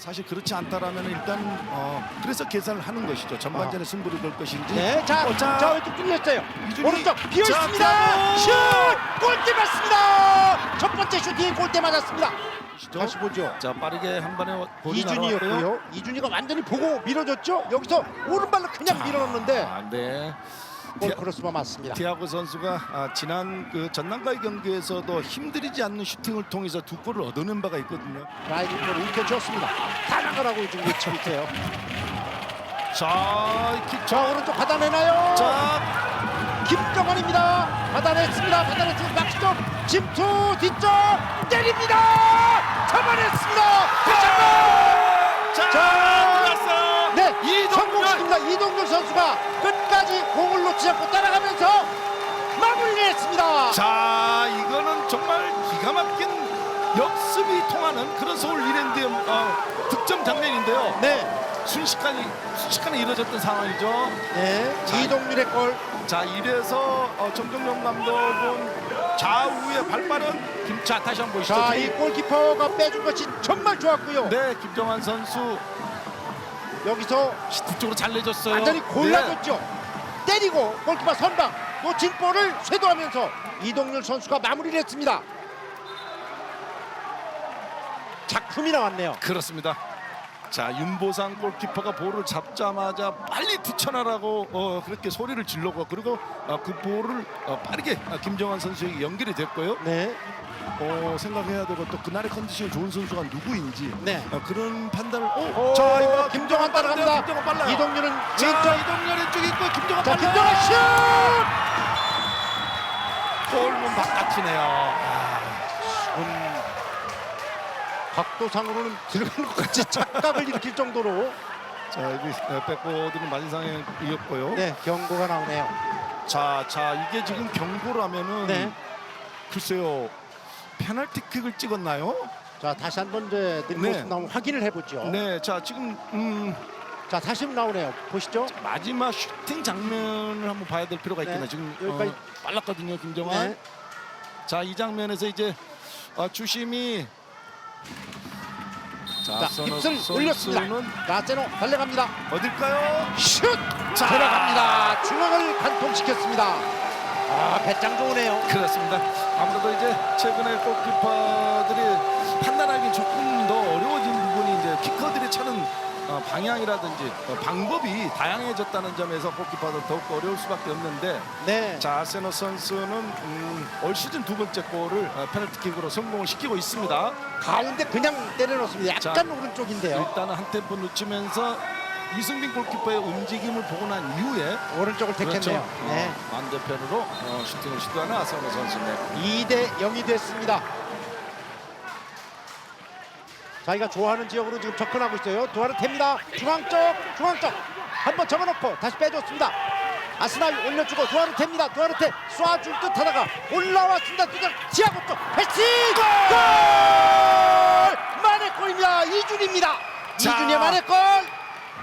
사실 그렇지 않다라면 일단 어, 그래서 계산을 하는 것이죠. 전반전에 승부를 걸 것인지. 네, 자, 어, 자, 자, 왼쪽 뚫렸어요. 이준이. 오른쪽 비어 자, 있습니다. 슛! 골대 맞습니다. 첫 번째 슈팅 골대 맞았습니다. 보시죠. 다시 보죠. 자 빠르게 한 번에 볼이 날아왔고요. 이준이였고요. 이준이가 완전히 보고 밀어줬죠. 여기서 오른발로 그냥 자, 밀어넣는데 아, 네. 골 크로스만 맞습니다. 티아고 선수가 아, 지난 그 전남과의 경기에서도 힘들이지 않는 슈팅을 통해서 두 골을 얻어낸 바가 있거든요. 라이딩볼 움켜쥐었습니다. 다 나가라고 지금 있어요. 자, 이 킥. 자 오른쪽 받아내나요? 자, 김정환입니다. 받아냈습니다. 받아냈습니다. 박시점 침투 뒤쪽 때립니다. 잡아냈습니다. 다시 한번. 자, 자, 들어갔어요. 네, 이동열. 성공시킵니다. 이동률 선수가 놓지 않고 따라가면서 마무리했습니다. 자, 이거는 정말 기가 막힌 역습이 통하는 그런 서울 이랜드의 어, 득점 장면인데요. 네, 순식간에 순식간에 이루어졌던 상황이죠. 네, 자, 이동률의 골. 자, 이래서 어, 정정용 감독은 좌우에 발빠른 김차 다시 한번 보시죠. 자, 이 골키퍼가 빼준 것이 정말 좋았고요. 네, 김정환 선수 여기서 뒤쪽으로 잘 내줬어요. 완전히 네. 골라줬죠. 때리고 골키퍼 선방 놓친 볼을 쇄도하면서 이동률 선수가 마무리를 했습니다. 작품이 나왔네요. 그렇습니다. 자 윤보상 골키퍼가 볼을 잡자마자 빨리 뛰쳐나라고 어, 그렇게 소리를 질렀고 그리고 어, 그 볼을 어, 빠르게 어, 김정환 선수에게 연결이 됐고요. 네, 어, 생각해야 되고 또 그날의 컨디션이 좋은 선수가 누구인지 네. 어, 그런 판단을. 오, 오, 자 이거 김정환? 따라갑니다. 김정환 빨라요. 이동률은 자 왼쪽. 이동열 왼쪽 있고 김정환 자, 빨라요. 김정환 슛! 골문 바깥이네요. 아, 음, 각도상으로는 들어간 것 같이 착각을 일으킬 정도로 자 여기 어, 백보드는 마지상에 이겼고요. 네 경고가 나오네요. 자, 자 이게 지금 경고라면은 네. 글쎄요 페널티킥을 찍었나요? 자 다시 한번 이제 네. 나오면 확인을 해보죠. 네, 자 지금 음, 자 다시 나오네요. 보시죠. 마지막 슈팅 장면을 한번 봐야 될 필요가 네, 있겠네. 지금 여기까지. 어, 빨랐거든요, 김정환. 네. 자 이 장면에서 이제 어, 주심이 자 힙을 선수는 올렸습니다. 나세노 달려갑니다. 어딜까요? 슛 자. 들어갑니다. 중앙을 관통시켰습니다. 아 배짱 좋으네요. 그렇습니다. 아무래도 이제 최근에 골키퍼들이 판단하기 조금 더 어려워진 부분이 이제 키커들이 차는 어, 방향이라든지 어, 방법이 다양해졌다는 점에서 골키퍼도 더욱 어려울 수밖에 없는데 네. 자 아세노 선수는 음, 올 시즌 두 번째 골을 어, 페널티킥으로 성공을 시키고 있습니다. 가운데 그냥 때려놓습니다. 약간 자, 오른쪽인데요. 일단은 한 템포 늦추면서 이승빈 골키퍼의 움직임을 보고 난 이후에 오른쪽을 택했네요. 그렇죠. 네. 어, 반대편으로 어, 슈팅을 시도하는 아세노 선수입니다. 2대 0이 됐습니다. 자기가 좋아하는 지역으로 지금 접근하고 있어요. 두아르 탭니다. 중앙 쪽, 중앙 쪽. 한번 접어놓고 다시 빼줬습니다. 아스날 올려주고 두아르 탭니다. 두아르 탭 쏴줄 듯 하다가 올라왔습니다. 두장 지하고 쪽 패스! 골! 만회골입니다. 이준입니다. 자. 이준의 만회골!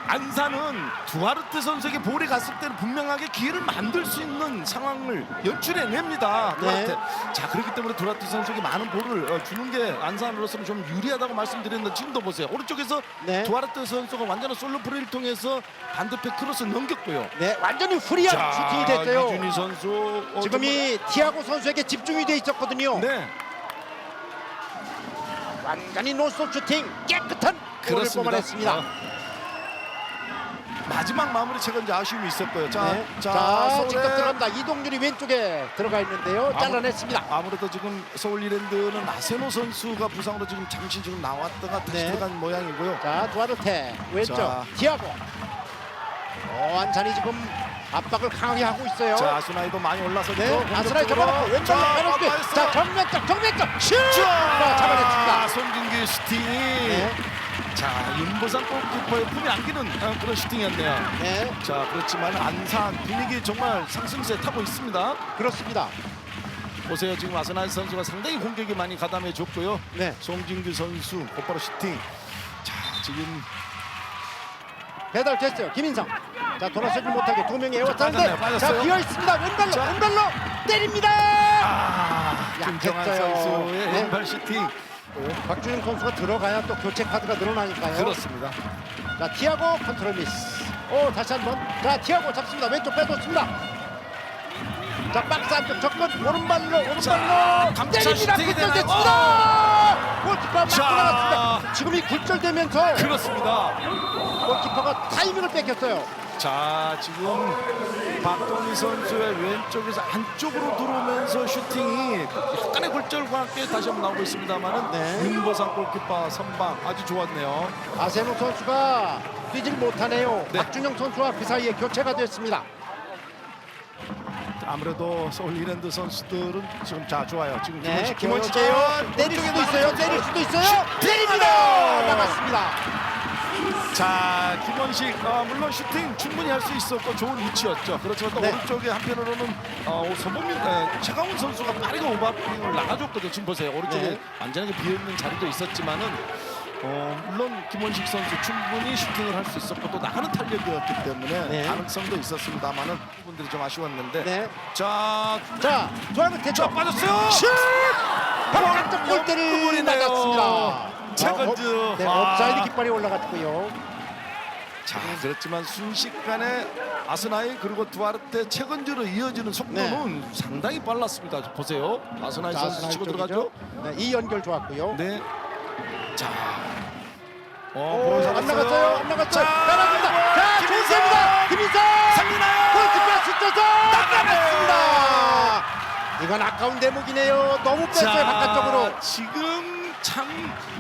안산은 두아르트 선수에게 볼이 갔을 때는 분명하게 기회를 만들 수 있는 상황을 연출해냅니다. 네. 두아르트. 자 그렇기 때문에 두아르트 선수에게 많은 볼을 어, 주는 게 안산으로서는 좀 유리하다고 말씀드렸는데 지금도 보세요. 오른쪽에서 네. 두아르트 선수가 완전한 솔로 플레이를 통해서 반대편 크로스 넘겼고요. 네, 완전히 후리한 슈팅이 됐어요. 이준희 선수 어, 지금 이 티아고 선수에게 집중이 돼 있었거든요. 네 완전히 노스톱 슈팅 깨끗한 골을 뽑아냈습니다. 어, 마지막 마무리 체가 이제 아쉬움이 있었고요. 자, 네. 자, 자, 서울의 직접 들어갑니다. 이동률이 왼쪽에 들어가 있는데요. 잘라냈습니다. 아무래도 지금 서울 이랜드는 나세노 선수가 부상으로 지금 잠시 지금 나왔다가 다시 네. 들어간 모양이고요. 자, 두아르테 왼쪽 자. 디아고. 어, 안산이 지금 압박을 강하게 하고 있어요. 자, 아스나이도 많이 올라서 네, 아스라이 잡아놓고 왼쪽으로 가로수비. 자, 정면적, 정면적 슛! 자, 잡아냈습니다. 손진기 슈팅. 네, 자, 윤보상 골키퍼의 품에 안기는 어, 그런 슈팅이었네요. 네, 자, 그렇지만 안산 분위기 정말 상승세 타고 있습니다. 그렇습니다. 보세요, 지금 아스나이 선수가 상당히 공격이 많이 가담해 줬고요. 네, 송진규 선수 곧바로 슈팅. 자, 지금 배달 됐어요. 김인성. 자, 돌아서지 못하게 두 명이 빠졌네요, 빠졌어요. 자, 비어 있습니다. 왼발로, 자. 왼발로 때립니다. 아, 김정환 약했어요. 선수의 네. 왼발 슈팅. 박준영 선수가 들어가야 또 교체 카드가 늘어나니까요. 그렇습니다. 자 티아고 컨트롤 미스. 오 다시 한 번. 자 티아고 잡습니다. 왼쪽 빼줬습니다. 자 박스 안쪽 접근 오른발로 오른발로 때립니다. 굴절됐습니다. 골키퍼 맞고 자. 나갔습니다. 지금 이 굴절되면서 그렇습니다. 골키퍼가 타이밍을 뺏겼어요. 자 지금 박동희 선수의 왼쪽에서 안쪽으로 들어오면서 슈팅이 약간의 굴절과 함께 다시 한번 나오고 있습니다만은 네. 윤보상 골키퍼 선방 아주 좋았네요. 아세노 선수가 뛰질 못하네요. 네. 박준영 선수와 그 사이에 교체가 됐습니다. 아무래도 서울 이랜드 선수들은 지금 자 좋아요. 지금 네, 김원식 김원식이에요. 때릴 수도 있어요. 때릴 수도 있어요. 때립니다. 나갔습니다. 자 김원식 어, 물론 슈팅 충분히 할 수 있었고 좋은 위치였죠. 그렇지만 또 네. 오른쪽에 한편으로는 어, 손흥민 에, 최강훈 선수가 빠르게 오버핑을 나가줬거든요. 지금 보세요. 오른쪽에 네. 완전하게 비어 있는 자리도 있었지만은 어, 물론 김원식 선수 충분히 슈팅을 할 수 있었고 또 나가는 탄력이었기 때문에 네. 가능성도 있었습니다만은 부분들이 좀 아쉬웠는데 네. 자, 자, 조항은 대처. 자 빠졌어요. 슛! 바깥쪽 골대를 옆구리네요. 맞았습니다. 어, 네, 아. 업사이드 깃발이 올라갔고요. 자 그렇지만 순식간에 아스나이 그리고 두아르테 최건주로 이어지는 속도는 상당히 빨랐습니다. 보세요. 아스나이 자, 선수 치고. 들어가죠. 네, 이 연결 좋았고요. 네. 자. 어, 오, 볼을 안 잡았어요. 나갔어요. 안 나갔어요. 자, 따라줍니다. 자, 김인성! 좋습니다. 김인성! 살리나요? 골키퍼 스쳐서 나가네요. 나갔습니다. 이건 아까운 대목이네요. 너무 뺐어요 바깥쪽으로. 지금 참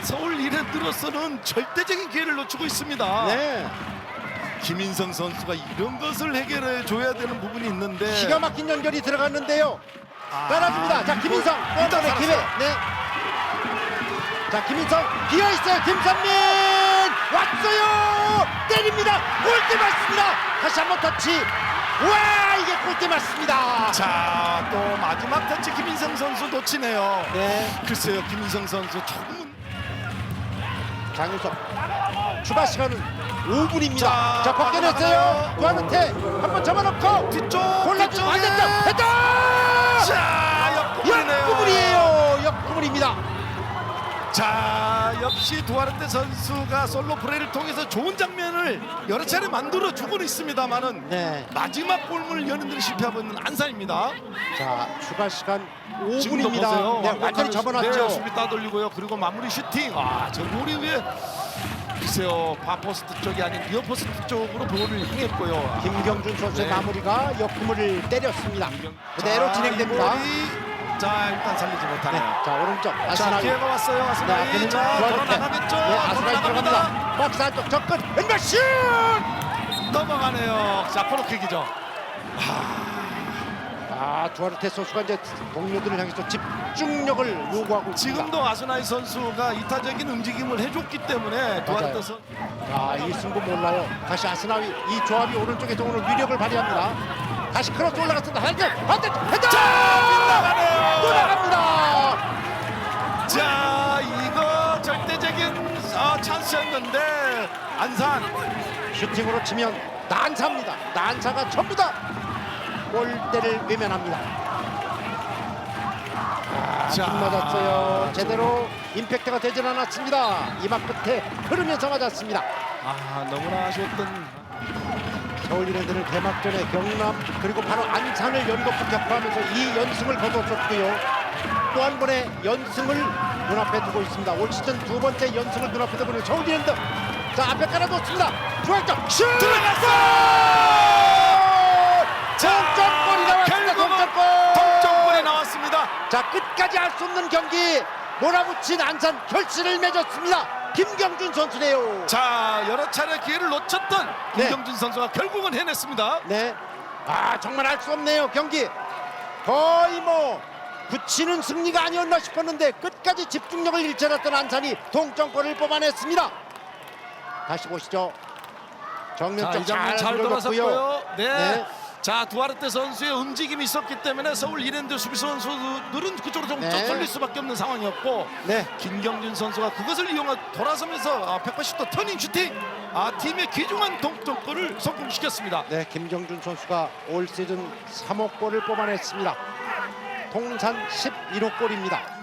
서울 이랜드로서는 절대적인 기회를 놓치고 있습니다. 네, 김인성 선수가 이런 것을 해결해 줘야 되는 부분이 있는데 기가 막힌 연결이 들어갔는데요. 아, 따라줍니다. 자, 이거 김인성 일단 골반의 기회. 살았어요. 네. 자, 김인성 비어 있어요. 김선민 왔어요. 때립니다. 골대 맞습니다. 다시 한번 터치. 와, 이게 골대 맞습니다. 자, 또 마지막 터치 김인성 선수 놓치네요. 네, 글쎄요, 김인성 선수 조금은 장윤석 추가 시간은 5분입니다. 자, 자, 벗겨냈어요. 두한테 한번 접어놓고 뒤쪽 골라주 뒤쪽에. 완전점 헤더. 자, 역구물이네요. 역구물이에요. 역구물입니다. 자, 역시 두아르테 선수가 솔로 플레이를 통해서 좋은 장면을 여러 차례 만들어 주고는 있습니다만은 네. 마지막 골문을 여는 데는 실패하고 있는 안산입니다. 자, 추가 시간 지금도 5분입니다. 보세요. 네, 완전히 접어놨죠. 네, 수비 따돌리고요. 그리고 마무리 슈팅. 아, 저 볼이 왜 글쎄요, 바포스트 쪽이 아닌 리어포스트 쪽으로 볼을 향했고요. 김경준 선수의 네. 마무리가 역구물을 때렸습니다. 그대로 자, 진행됩니다. 이 볼이- 자, 일단 살리지 네, 못하네요. 자 오른쪽 자, 아스나이. 기회가 왔어요. 네, 아스나이. 앞에는 자. 돌아나가겠죠. 네, 아스나이 돌아나갑니다. 들어갑니다. 박스 안쪽 접근 왼발 슛! 넘어가네요. 자, 코너킥이죠. 아 두아르테 선수가 이제 동료들을 향해서 집중력을 요구하고 있습니다. 지금도 아스나이 선수가 이타적인 움직임을 해줬기 때문에 두아르테 선 아 이 승부 몰라요. 다시 아스나위 이 조합이 오른쪽에서 오늘 위력을 발휘합니다. 다시 크로스 올라갔습니다. 반대 반대 헤더! 빗나가네요. 또 나갑니다. 자, 이거 절대적인 어, 찬스였는데 안산. 슈팅으로 치면 난사입니다. 난사가 전부 다 골대를 외면합니다. 아, 자, 빗 맞았어요. 제대로 임팩트가 되질 않았습니다. 이마 끝에 흐르면서 맞았습니다. 아, 너무나 아쉬웠던 서울 이랜드는 개막전에 경남 그리고 바로 안산을 연거푸 격파하면서 이 연승을 거뒀었고요. 또 한 번의 연승을 눈앞에 두고 있습니다. 올 시즌 두 번째 연승을 눈앞에 두고 있는 서울 이랜드. 자 앞에 깔아뒀습니다. 중앙점 슛! 들어갔어! 동점골이 나왔습니다. 동점골. 동점골이 나왔습니다. 자 끝까지 할수 없는 경기 몰아붙인 안산 결실을 맺었습니다. 김경준 선수네요. 자, 여러 차례 기회를 놓쳤던 네. 김경준 선수가 결국은 해냈습니다. 네. 아 정말 알 수 없네요 경기. 거의 뭐 붙이는 승리가 아니었나 싶었는데 끝까지 집중력을 잃지 않았던 안산이 동점골을 뽑아냈습니다. 다시 보시죠. 정면 자, 쪽이 장면 잘잘 들어갔고요. 네. 네. 자, 두아르테 선수의 움직임이 있었기 때문에 서울 이랜드 수비 선수들은 그쪽으로 좀 네. 쏠릴 수밖에 없는 상황이었고 네. 김경준 선수가 그것을 이용해 돌아서면서 아, 180도 터닝 슈팅 아, 팀의 귀중한 동점골을 성공시켰습니다. 네, 김경준 선수가 올 시즌 3호 골을 뽑아냈습니다. 통산 11호 골입니다.